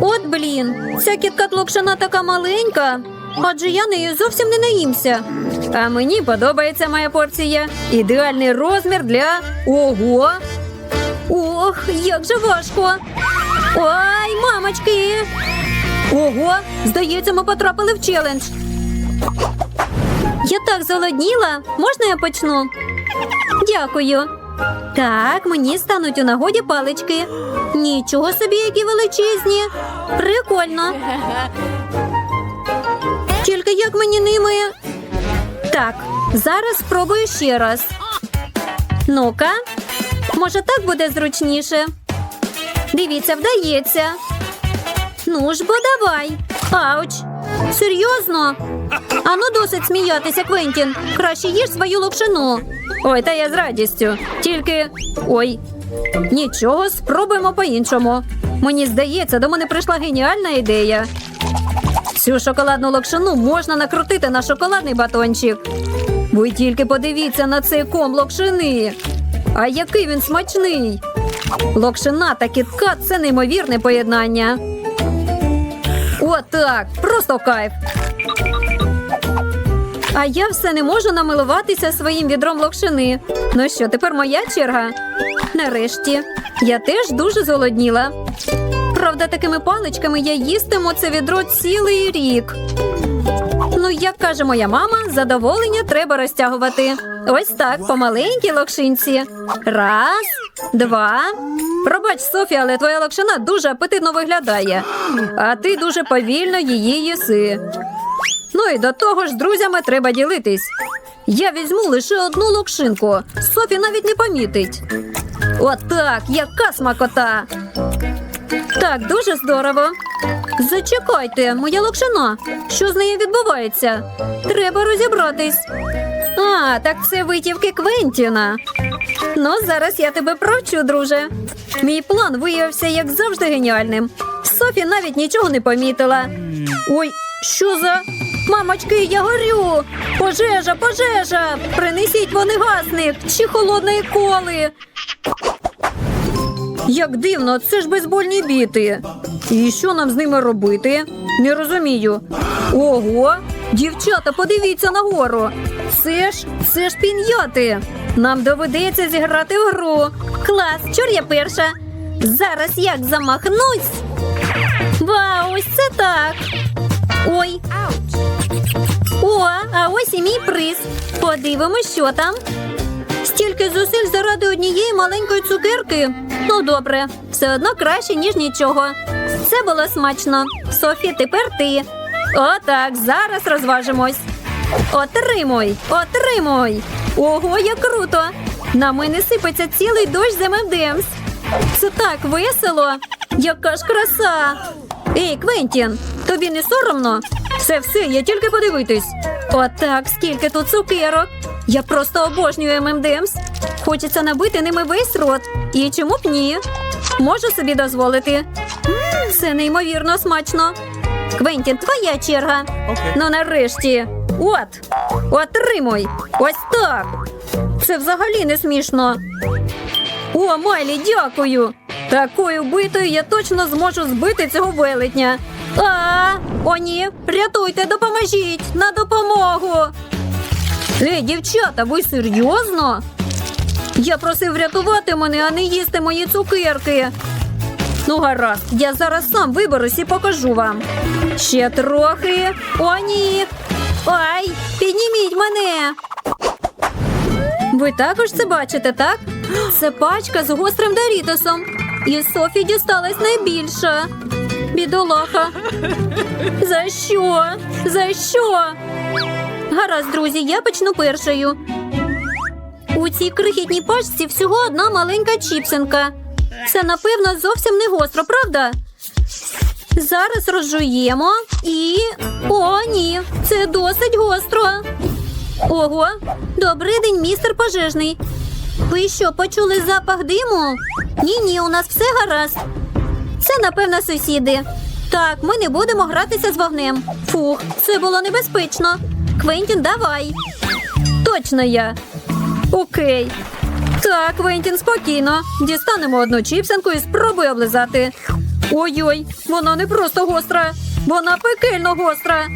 От блін, ця кіткат локшина така маленька, адже я нею зовсім не наїмся. А мені подобається моя порція. Ідеальний розмір для ого. Ох, як же важко. Ой, мамочки. Ого, здається, ми потрапили в челендж. Я так зголодніла. Можна я почну? Дякую. Так, мені стануть у нагоді палички. Нічого собі, які величезні. Прикольно. Тільки як мені ними. Так, зараз спробую ще раз. Ну-ка, може, так буде зручніше. Дивіться, вдається. Ну ж бо давай. Ауч. Серйозно? Ану досить сміятися, Квентін. Краще їж свою локшину. Ой, та я з радістю. Тільки. Ой. Нічого, спробуємо по-іншому. Мені здається, до мене прийшла геніальна ідея. Цю шоколадну локшину можна накрутити на шоколадний батончик. Ви тільки подивіться на цей ком локшини. А який він смачний! Локшина та кіткат це неймовірне поєднання. Отак, просто кайф. А я все не можу намилуватися своїм відром локшини. Ну що, тепер моя черга? Нарешті, я теж дуже зголодніла. Правда, такими паличками я їстиму це відро цілий рік. Ну, як каже моя мама, задоволення треба розтягувати. Ось так, по маленькій локшинці. Раз, два. Пробач, Софія, але твоя локшина дуже апетитно виглядає, а ти дуже повільно її їси. Ну і до того ж, друзями треба ділитись. Я візьму лише одну локшинку. Софі навіть не помітить. Отак, яка смакота. Так, дуже здорово. Зачекайте, моя локшина. Що з нею відбувається? Треба розібратись. А, так це витівки Квентіна. Ну, зараз я тебе провчу, друже. Мій план виявився, як завжди, геніальним. Софі навіть нічого не помітила. Ой, що за. Мамочки, я горю! Пожежа, пожежа! Принесіть вони вогнегасник чи холодної коли. Як дивно, це ж бейсбольні біти. І що нам з ними робити? Не розумію. Ого, дівчата, подивіться нагору. Це ж це ж піньяти. Нам доведеться зіграти в гру. Клас, чур я перша. Зараз як замахнусь. Вау, ось це так. Ой. О, а ось і мій приз. Подивимось, що там. Стільки зусиль заради однієї маленької цукерки. Ну, добре, все одно краще, ніж нічого. Це було смачно. Софі, тепер ти. Отак, зараз розважимось. Отримуй, отримуй. Ого, як круто! На мене сипеться цілий дощ з ММДМС. Це так весело. Яка ж краса. Ей, Квентін, тобі не соромно? Все, все, я тільки подивитись. Отак, скільки тут цукерок. Я просто обожнюю ММДМС. Хочеться набити ними весь рот. І чому б ні? Можу собі дозволити. Це неймовірно смачно. Квентін, твоя черга. Ну нарешті. От, отримуй. Ось так. Це взагалі не смішно. О, Майлі, дякую. Такою битою я точно зможу збити цього велетня. А, о, ні, рятуйте, допоможіть на допомогу. Ей, дівчата, ви серйозно? Я просив врятувати мене, а не їсти мої цукерки. Ну, гаразд, я зараз сам виберусь і покажу вам. Ще трохи. О, ні. Ай, підніміть мене. Ви також це бачите, так? Це пачка з гострим Дорітосом. І Софі дісталась найбільша. Бідолаха. За що? За що? Гаразд, друзі, я почну першою. У цій крихітній пачці всього одна маленька чіпсинка. Це, напевно, зовсім не гостро, правда? Зараз розжуємо і. О, ні, це досить гостро. Ого, добрий день, містер пожежний. Ви що, почули запах диму? Ні, ні, у нас все гаразд. Це, напевно, сусіди. Так, ми не будемо гратися з вогнем. Фух, це було небезпечно. Квентін, давай. Точно я. Окей. Так, Квентін, спокійно. Дістанемо одну чіпсинку і спробуй облизати. Ой-ой, вона не просто гостра, вона пекельно гостра.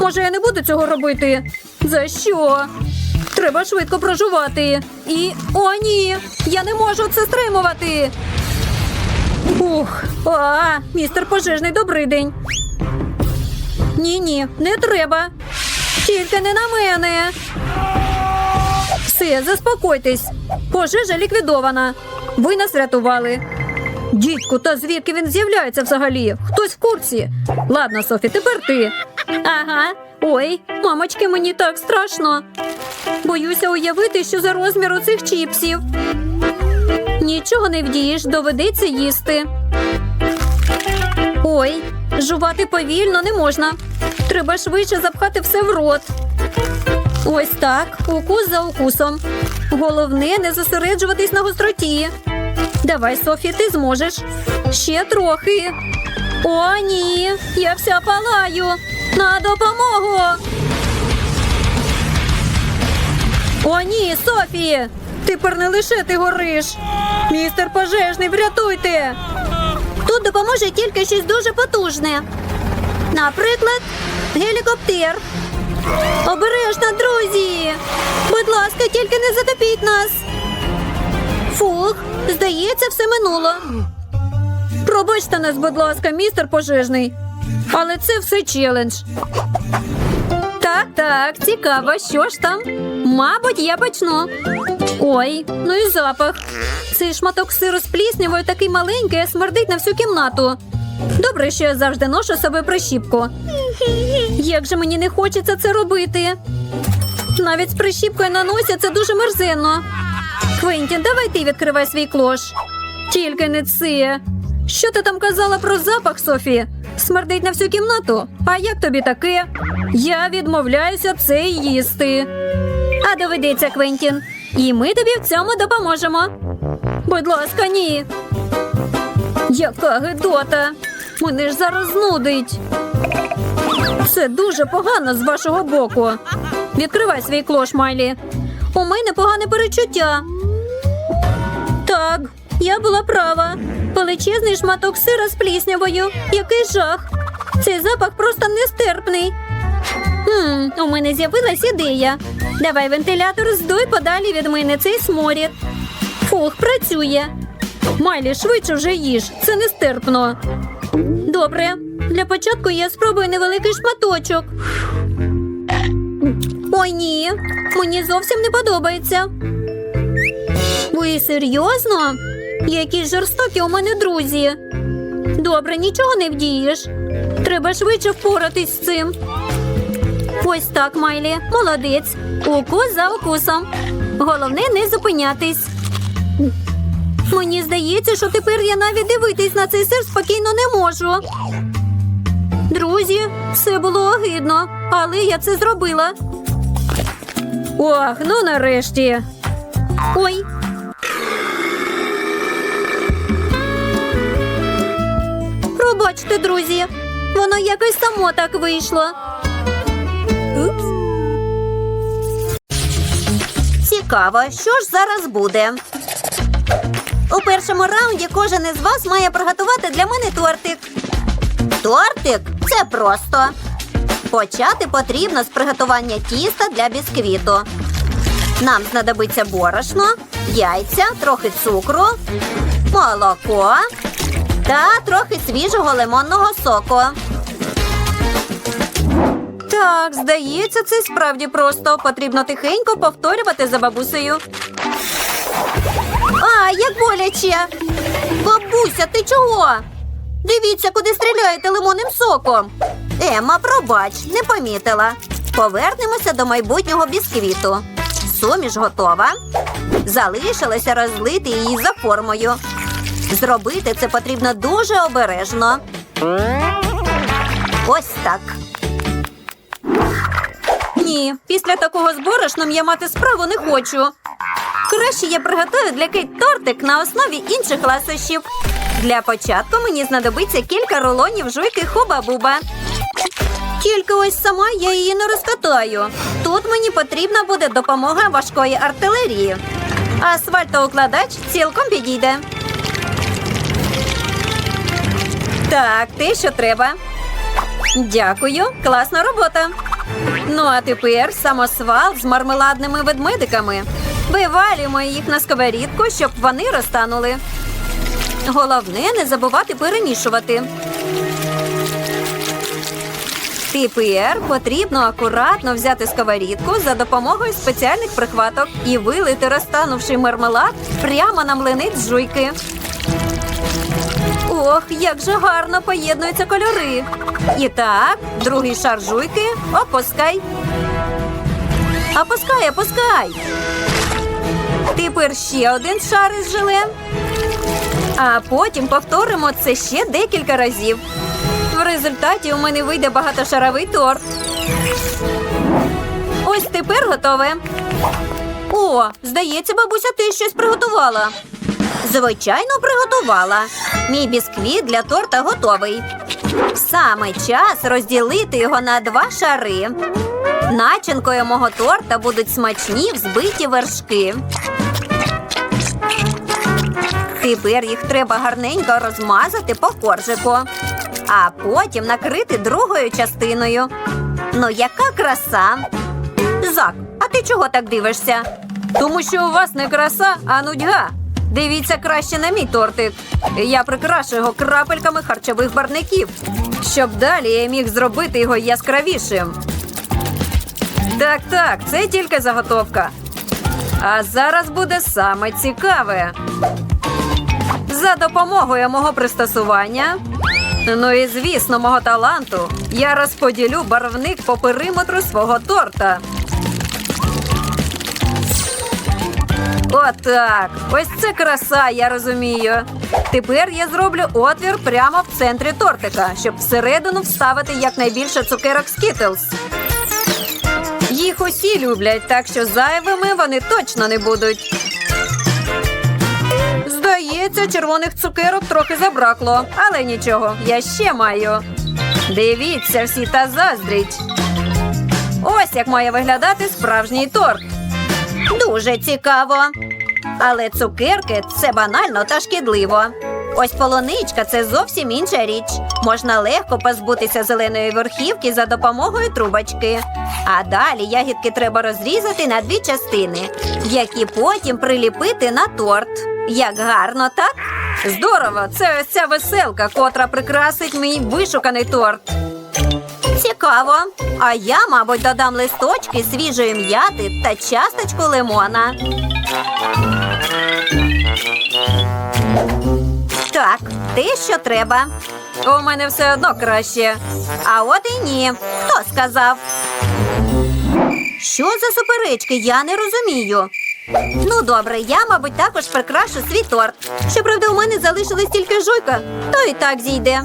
Може, я не буду цього робити? За що? Треба швидко прожувати. І. О, ні! Я не можу це стримувати. Ух, а, містер пожежний, добрий день. Ні, ні, не треба. Тільки не на мене. Все, заспокойтесь. Пожежа ліквідована. Ви нас врятували. Дідько, та звідки він з'являється взагалі? Хтось в курсі. Ладно, Софі, тепер ти. Ага. Ой, мамочки, мені так страшно. Боюся уявити, що за розмір цих чіпсів. Нічого не вдієш, доведеться їсти. Ой, жувати повільно не можна. Треба швидше запхати все в рот. Ось так, укус за укусом. Головне не зосереджуватись на гостроті. Давай, Софі, ти зможеш. Ще трохи. О, ні, я вся палаю. На допомогу. О, ні, Софі! Тепер не лише ти гориш. Містер пожежний, врятуйте. Тут допоможе тільки щось дуже потужне. Наприклад, гелікоптер. Обережно, друзі! Будь ласка, тільки не затопіть нас. Фух, здається, все минуло. Пробачте нас, будь ласка, містер пожежний. Але це все челендж. Так, так, цікаво, що ж там? Мабуть, я почну. Ой, ну і запах. Цей шматок сиру з пліснявою такий маленький, а смердить на всю кімнату. Добре, що я завжди ношу собою прищіпку. Як же мені не хочеться це робити. Навіть з прищіпкою на носі це дуже мерзенно. Квентін, давай ти відкривай свій клош. Тільки не це. Що ти там казала про запах, Софі? Смердить на всю кімнату. А як тобі таке? Я відмовляюся це їсти. А доведеться, Квентін. І ми тобі в цьому допоможемо. Будь ласка, ні. Яка гидота. Мене ж зараз нудить. Це дуже погано з вашого боку. Відкривай свій клош, Майлі. У мене погане перечуття. Так, я була права. Величезний шматок сира з пліснявою. Який жах. Цей запах просто нестерпний. Хм, у мене з'явилась ідея. Давай вентилятор здуй подалі від мене цей сморід. Фух, працює. Майлі, швидше вже їж. Це нестерпно. Добре. Для початку я спробую невеликий шматочок. Ой, ні. Мені зовсім не подобається. Ви серйозно? Які жорстокі у мене друзі. Добре, нічого не вдієш. Треба швидше впоратись з цим. Ось так, Майлі. Молодець. Укус за укусом. Головне не зупинятись. Мені здається, що тепер я навіть дивитись на цей сир спокійно не можу. Друзі, це було огидно, але я це зробила. Ох, ну нарешті. Ой. Пробачте, друзі. Воно якось само так вийшло. Упс. Цікаво, що ж зараз буде? У першому раунді кожен із вас має приготувати для мене тортик. Тортик це просто. Почати потрібно з приготування тіста для бісквіту. Нам знадобиться борошно, яйця, трохи цукру, молоко та трохи свіжого лимонного соку. Так, здається, це справді просто. Потрібно тихенько повторювати за бабусею. А, як боляче. Бабуся, ти чого? Дивіться, куди стріляєте лимонним соком. Ема, пробач, не помітила. Повернемося до майбутнього бісквіту. Суміш готова. Залишилося розлити її за формою. Зробити це потрібно дуже обережно. Ось так. Після такого з я мати справу не хочу. Краще я приготую для Кейт тортик на основі інших ласощів. Для початку мені знадобиться кілька рулонів жуйки хуба-буба. Тільки ось сама я її не розкатаю. Тут мені потрібна буде допомога важкої артилерії. Асфальтоукладач цілком підійде. Так, те, що треба. Дякую, класна робота. Ну, а тепер самосвал з мармеладними ведмедиками. Вивалюємо їх на сковорідку, щоб вони розтанули. Головне не забувати перемішувати. Тепер потрібно акуратно взяти сковорідку за допомогою спеціальних прихваток і вилити розтанувший мармелад прямо на млинець жуйки. Ох, як же гарно поєднуються кольори. І так, другий шар жуйки опускай. Опускай, опускай. Тепер ще один шар із желе. А потім повторимо це ще декілька разів. В результаті у мене вийде багатошаровий торт. Ось тепер готове. О, здається, бабуся, ти щось приготувала. Звичайно, приготувала. Мій бісквіт для торта готовий. Саме час розділити його на два шари. Начинкою мого торта будуть смачні взбиті вершки. Тепер їх треба гарненько розмазати по коржику, а потім накрити другою частиною. Ну, яка краса! Зак, а ти чого так дивишся? Тому що у вас не краса, а нудьга. Дивіться краще на мій тортик. Я прикрашу його крапельками харчових барників, щоб далі я міг зробити його яскравішим. Так, так, це тільки заготовка. А зараз буде саме цікаве. За допомогою мого пристосування, ну і звісно, мого таланту, я розподілю барвник по периметру свого торта. Отак. Ось це краса, я розумію. Тепер я зроблю отвір прямо в центрі тортика, щоб всередину вставити якнайбільше цукерок Skittles. Їх усі люблять, так що зайвими вони точно не будуть. Здається, червоних цукерок трохи забракло, але нічого, я ще маю. Дивіться всі та заздріть. Ось як має виглядати справжній торт. Дуже цікаво. Але цукерки це банально та шкідливо. Ось полуничка це зовсім інша річ. Можна легко позбутися зеленої верхівки за допомогою трубочки. А далі ягідки треба розрізати на дві частини, які потім приліпити на торт. Як гарно, так? Здорово! Це ось ця веселка, котра прикрасить мій вишуканий торт. Цікаво. А я, мабуть, додам листочки свіжої м'яти та часточку лимона. Так, те, що треба. У мене все одно краще. А от і ні. Хто сказав? Що за суперечки? Я не розумію. Ну, добре, я, мабуть, також прикрашу свій торт. Щоправда, у мене залишилась тільки жуйка, то і так зійде.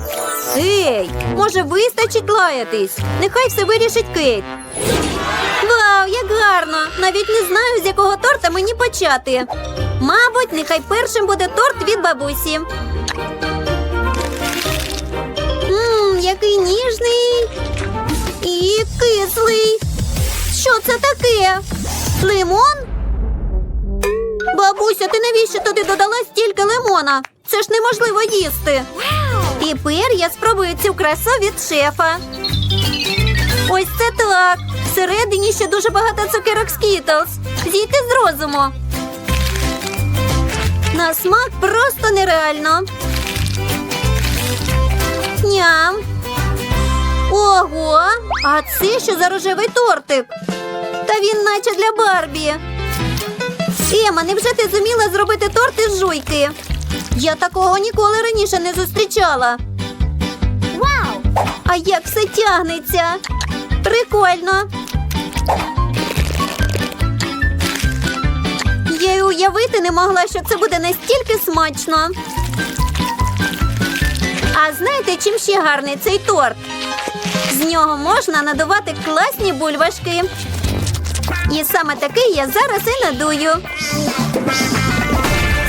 Ей, може, вистачить лаятись? Нехай все вирішить Кейт. Вау, як гарно! Навіть не знаю, з якого торта мені почати. Мабуть, нехай першим буде торт від бабусі. Ммм, який ніжний і кислий. Що це таке? Лимон? Бабуся, ти навіщо туди додала стільки лимона? Це ж неможливо їсти. Тепер я спробую цю красу від шефа. Ось це так. Всередині ще дуже багато цукерок Skittles. Зійти з розуму. На смак просто нереально. Ням. Ого! А це що за рожевий тортик? Та він наче для Барбі. Ема, невже ти зуміла зробити торт із жуйки? Я такого ніколи раніше не зустрічала. Вау! А як все тягнеться? Прикольно. Я й уявити не могла, що це буде настільки смачно. А знаєте, чим ще гарний цей торт? З нього можна надувати класні бульбашки. І саме такий я зараз і надую.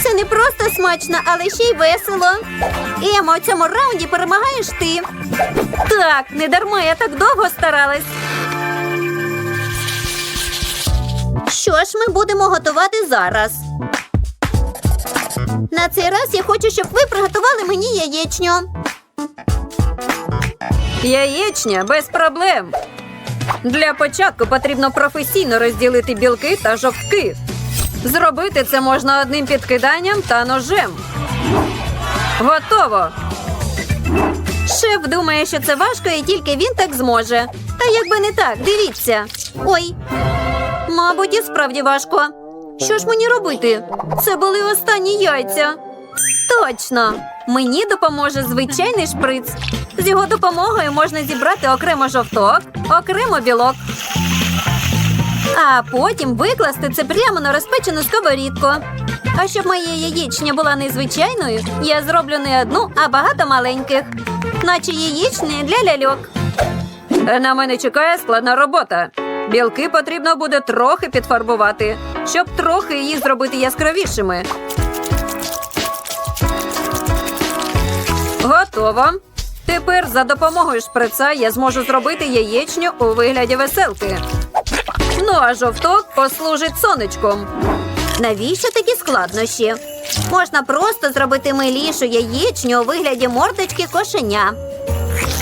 Це не просто смачно, але ще й весело. Емо, у цьому раунді перемагаєш ти. Так, не дарма я так довго старалась. Що ж ми будемо готувати зараз? На цей раз я хочу, щоб ви приготували мені яєчню. Яєчня без проблем. Для початку потрібно професійно розділити білки та жовтки. Зробити це можна одним підкиданням та ножем. Готово. Шеф думає, що це важко, і тільки він так зможе. Та якби не так, дивіться. Ой. Мабуть, і справді важко. Що ж мені робити? Це були останні яйця. Точно. Мені допоможе звичайний шприц. З його допомогою можна зібрати окремо жовток, окремо білок. А потім викласти це прямо на розпечену сковорідку. А щоб моя яєчня була незвичайною, я зроблю не одну, а багато маленьких, наче яєчні для ляльок. На мене чекає складна робота. Білки потрібно буде трохи підфарбувати, щоб трохи їх зробити яскравішими. Готово. Тепер за допомогою шприца я зможу зробити яєчню у вигляді веселки. Ну а жовток послужить сонечком. Навіщо такі складнощі? Можна просто зробити милішу яєчню у вигляді мордочки кошеня.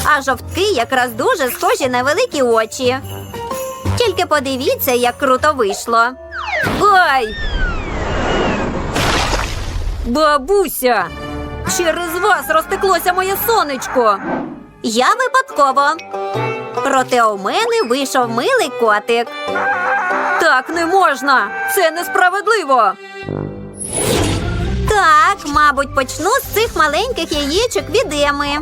А жовтки якраз дуже схожі на великі очі. Тільки подивіться, як круто вийшло. Ай! Бабуся! Через вас розтеклося моє сонечко. Я випадково. Проте у мене вийшов милий котик. Так не можна! Це несправедливо! Так, мабуть, почну з цих маленьких яєчок від Еми.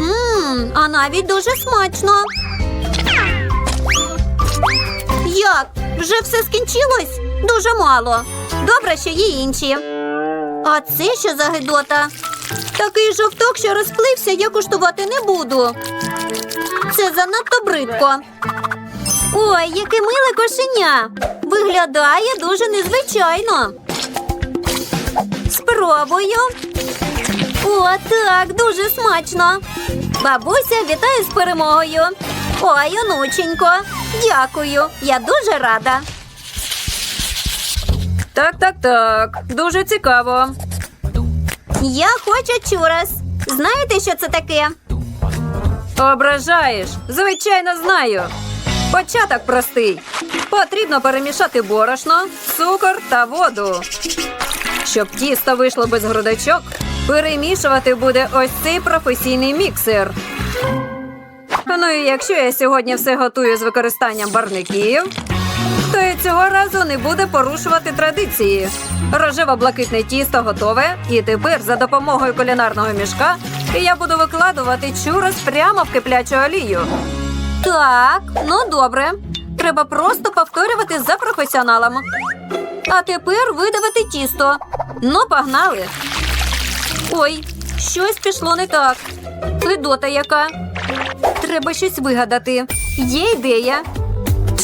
Мм, а навіть дуже смачно. Як? Вже все скінчилось? Дуже мало. Добре, що є інші. А це що за гидота? Такий жовток, що розплився, я куштувати не буду. Це занадто бридко. Ой, яке миле кошеня. Виглядає дуже незвичайно. Спробую. О, так, дуже смачно. Бабуся, вітаю з перемогою. Ой, онученько. Дякую. Я дуже рада. Так, так, так. Дуже цікаво. Я хочу чурас. Знаєте, що це таке? Ображаєш? Звичайно, знаю. Початок простий. Потрібно перемішати борошно, цукор та воду. Щоб тісто вийшло без грудочок, перемішувати буде ось цей професійний міксер. Ну і якщо я сьогодні все готую з використанням барників, то і цього разу не буде порушувати традиції. Рожево-блакитне тісто готове, і тепер за допомогою кулінарного мішка я буду викладувати чурос прямо в киплячу олію. Так, ну добре. Треба просто повторювати за професіоналом. А тепер видавити тісто. Ну, погнали. Ой, щось пішло не так. Ледота яка. Треба щось вигадати. Є ідея.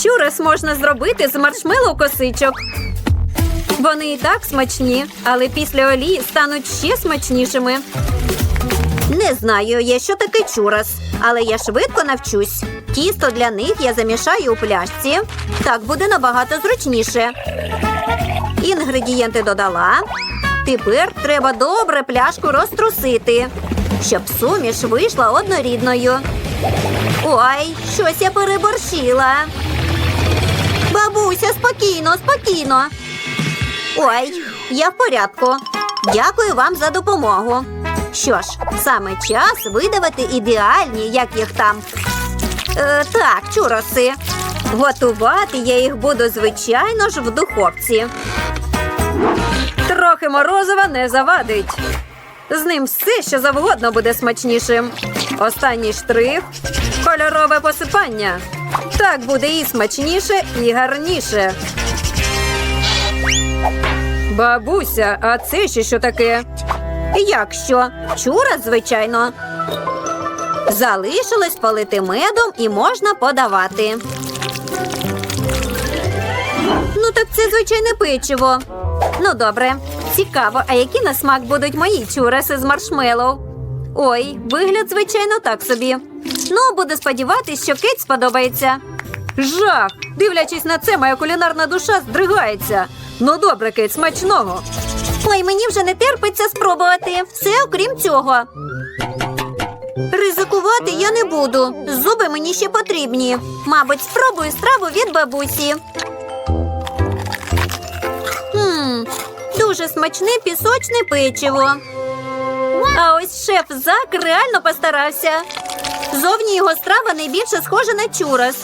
Чурос можна зробити з маршмеллоу косичок. Вони і так смачні, але після олії стануть ще смачнішими. Не знаю я, що таке чурас, але я швидко навчусь. Тісто для них я замішаю у пляшці. Так буде набагато зручніше. Інгредієнти додала. Тепер треба добре пляшку розтрусити, щоб суміш вийшла однорідною. Ой, щось я переборщила. Бабуся, спокійно, спокійно. Ой, я в порядку. Дякую вам за допомогу. Що ж, саме час видавати ідеальні, як їх там. Е, так, чуроси. Готувати я їх буду, звичайно ж, в духовці. Трохи морозива не завадить. З ним все, що завгодно буде смачнішим. Останній штрих кольорове посипання. Так буде і смачніше, і гарніше. Бабуся, а це ще що таке? Як що? Чура, звичайно. Залишилось полити медом і можна подавати. Ну, так це звичайне печиво. Ну, добре. Цікаво, а які на смак будуть мої чураси з маршмеллоу? Ой, вигляд, звичайно, так собі. Ну, буду сподіватись, що Кейт сподобається. Жах! Дивлячись на це, моя кулінарна душа здригається. Ну добре, Кейт, смачного. Ой, мені вже не терпиться спробувати. Все окрім цього. Ризикувати я не буду. Зуби мені ще потрібні. Мабуть, спробую страву від бабусі. Дуже смачне пісочне печиво. А ось шеф Зак реально постарався. Зовні його страва найбільше схожа на чурас.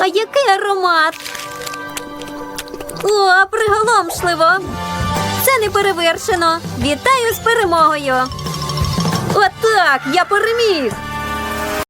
А який аромат! О, приголомшливо! Це не перевершено. Вітаю з перемогою! Отак, я переміг.